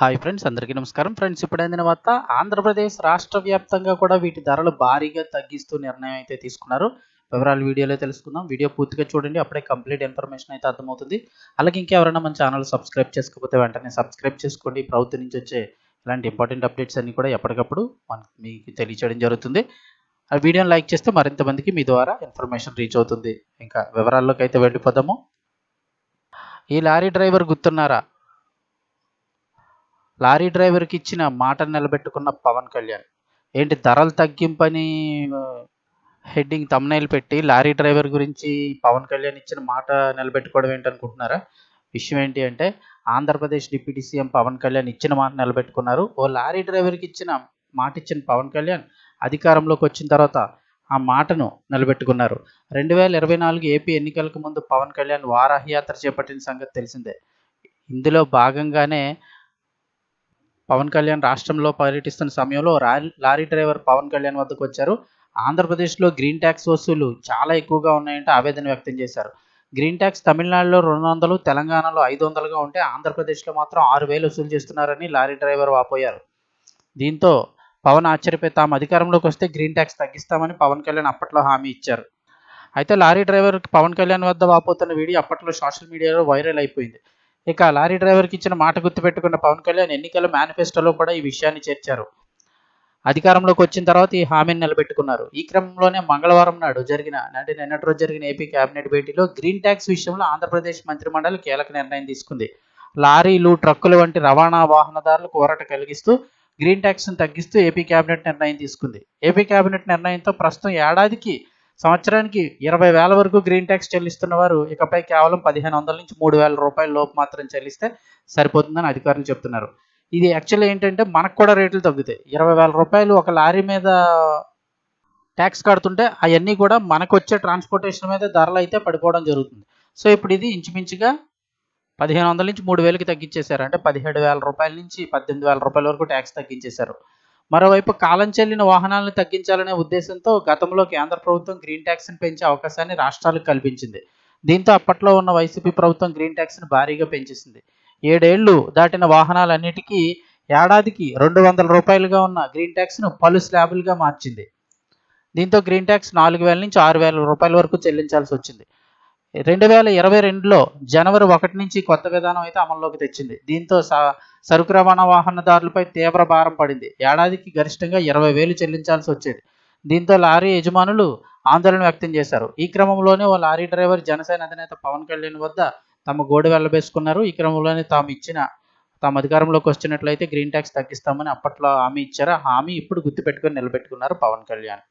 Hi friends అందరికీ నమస్కారం. Friends ఇప్పుడు అందిన వార్త ఆంధ్రప్రదేశ్ రాష్ట్ర వ్యాప్తంగా కూడా వీటి ధరలు భారీగా తగ్గిస్తూ నిర్ణయం అయితే తీసుకున్నారు. వివరాలు వీడియోలో తెలుసుకుందాం. వీడియో పూర్తిగా చూడండి అప్పుడే కంప్లీట్ ఇన్ఫర్మేషన్ అయితే అర్థమవుతుంది. అలాగే ఇంకెవరైనా మన ఛానల్ సబ్స్క్రైబ్ చేసుకోకపోతే వెంటనే సబ్స్క్రైబ్ చేసుకోండి. ప్రభుత్వం నుంచి వచ్చే ఇలాంటి ఇంపార్టెంట్ అప్డేట్స్ అన్ని కూడా ఎప్పటికప్పుడు మనకి మీకు తెలియచేయడం జరుగుతుంది. ఆ వీడియోని లైక్ చేస్తే మరింత మందికి మీ ద్వారా ఇన్ఫర్మేషన్ రీచ్ అవుతుంది. ఇంకా వివరాల్లోకి అయితే వెళ్ళిపోదాము. ఈ లారీ డ్రైవర్ గుర్తున్నారా? లారీ డ్రైవర్కి ఇచ్చిన మాట నిలబెట్టుకున్న పవన్ కళ్యాణ్. ఏంటి ధరలు తగ్గింపని హెడ్డింగ్ తమ్నైల్ పెట్టి లారీ డ్రైవర్ గురించి పవన్ కళ్యాణ్ ఇచ్చిన మాట నిలబెట్టుకోవడం ఏంటనుకుంటున్నారా విషయం ఏంటి అంటే ఆంధ్రప్రదేశ్ డిప్యూటీ సీఎం పవన్ కళ్యాణ్ ఇచ్చిన మాట నిలబెట్టుకున్నారు. ఓ లారీ డ్రైవర్కి ఇచ్చిన మాట ఇచ్చిన పవన్ కళ్యాణ్ అధికారంలోకి వచ్చిన తర్వాత ఆ మాటను నిలబెట్టుకున్నారు. రెండు వేల ఇరవై నాలుగు ఏపీ ఎన్నికలకు ముందు పవన్ కళ్యాణ్ వారాహయాత్ర చేపట్టిన సంగతి తెలిసిందే. ఇందులో భాగంగానే పవన్ కళ్యాణ్ రాష్ట్రంలో పర్యటిస్తున్న సమయంలో లారీ డ్రైవర్ పవన్ కళ్యాణ్ వద్దకు వచ్చారు. ఆంధ్రప్రదేశ్లో గ్రీన్ ట్యాక్స్ వసూలు చాలా ఎక్కువగా ఉన్నాయంటే ఆవేదన వ్యక్తం చేశారు. గ్రీన్ ట్యాక్స్ తమిళనాడులో రెండు వందలు తెలంగాణలో ఐదు వందలుగా ఉంటే ఆంధ్రప్రదేశ్లో మాత్రం ఆరు వేలు వసూలు చేస్తున్నారని లారీ డ్రైవర్ వాపోయారు. దీంతో పవన్ ఆశ్చర్యపోయి తాము అధికారంలోకి వస్తే గ్రీన్ ట్యాక్స్ తగ్గిస్తామని పవన్ కళ్యాణ్ అప్పట్లో హామీ ఇచ్చారు. అయితే లారీ డ్రైవర్ పవన్ కళ్యాణ్ వద్ద వాపోతున్న వీడియో అప్పట్లో సోషల్ మీడియాలో వైరల్ అయిపోయింది. ఇక లారీ డ్రైవర్కి ఇచ్చిన మాట గుర్తుపెట్టుకున్న పవన్ కళ్యాణ్ ఎన్నికల మేనిఫెస్టోలో కూడా ఈ విషయాన్ని చేర్చారు. అధికారంలోకి వచ్చిన తర్వాత ఈ హామీని నిలబెట్టుకున్నారు. ఈ క్రమంలోనే మంగళవారం నాడు జరిగిన అంటే నిన్నటి రోజు జరిగిన ఏపీ కేబినెట్ భేటీలో గ్రీన్ ట్యాక్స్ విషయంలో ఆంధ్రప్రదేశ్ మంత్రిమండలి కీలక నిర్ణయం తీసుకుంది. లారీలు ట్రక్కులు వంటి రవాణా వాహనదారులకు ఊరట కలిగిస్తూ గ్రీన్ ట్యాక్స్ను తగ్గిస్తూ ఏపీ కేబినెట్ నిర్ణయం తీసుకుంది. ఏపీ కేబినెట్ నిర్ణయంతో ప్రస్తుతం ఏడాదికి సంవత్సరానికి ఇరవై వేల వరకు గ్రీన్ ట్యాక్స్ చెల్లిస్తున్న వారు ఇకపై కేవలం పదిహేను వందల నుంచి మూడు వేల రూపాయల లోపు మాత్రం చెల్లిస్తే సరిపోతుందని అధికారులు చెప్తున్నారు. ఇది యాక్చువల్లీ ఏంటంటే మనకు కూడా రేట్లు తగ్గుతాయి. ఇరవై వేల రూపాయలు ఒక లారీ మీద ట్యాక్స్ కడుతుంటే అవన్నీ కూడా మనకు వచ్చే ట్రాన్స్పోర్టేషన్ మీద ధరలు అయితే పడిపోవడం జరుగుతుంది. సో ఇప్పుడు ఇది ఇంచుమించుగా పదిహేను వందల నుంచి మూడు వేలకి తగ్గించేశారు. అంటే పదిహేడు వేల రూపాయల నుంచి పద్దెనిమిది వేల రూపాయల వరకు ట్యాక్స్ తగ్గించేశారు. మరోవైపు కాలం చెల్లిన వాహనాలను తగ్గించాలనే ఉద్దేశంతో గతంలో కేంద్ర ప్రభుత్వం గ్రీన్ ట్యాక్స్ని పెంచే అవకాశాన్ని రాష్ట్రాలకు కల్పించింది. దీంతో అప్పట్లో ఉన్న వైసీపీ ప్రభుత్వం గ్రీన్ ట్యాక్స్ను భారీగా పెంచేసింది. ఏడేళ్ళు దాటిన వాహనాలన్నిటికీ ఏడాదికి రెండు వందల రూపాయలుగా ఉన్న గ్రీన్ ట్యాక్స్ను పలు స్లాబులుగా మార్చింది. దీంతో గ్రీన్ ట్యాక్స్ నాలుగు వేల నుంచి ఆరు వేల రూపాయల వరకు చెల్లించాల్సి వచ్చింది. రెండు వేల ఇరవై రెండులో జనవరి ఒకటి నుంచి కొత్త విధానం అయితే అమల్లోకి తెచ్చింది. దీంతో సరుకు రవాణా వాహనదారులపై తీవ్ర భారం పడింది. ఏడాదికి గరిష్టంగా ఇరవై వేలు చెల్లించాల్సి వచ్చేది. దీంతో లారీ యజమానులు ఆందోళన వ్యక్తం చేశారు. ఈ క్రమంలోనే ఓ లారీ డ్రైవర్ జనసేన అధినేత పవన్ కళ్యాణ్ వద్ద తమ గోడు వెళ్ళబేసుకున్నారు ఈ క్రమంలోనే తాము ఇచ్చిన తాము అధికారంలోకి వచ్చినట్లయితే గ్రీన్ ట్యాక్స్ తగ్గిస్తామని అప్పట్లో హామీ ఇచ్చారు. హామీ ఇప్పుడు గుర్తుపెట్టుకొని నిలబెట్టుకున్నారు పవన్ కళ్యాణ్.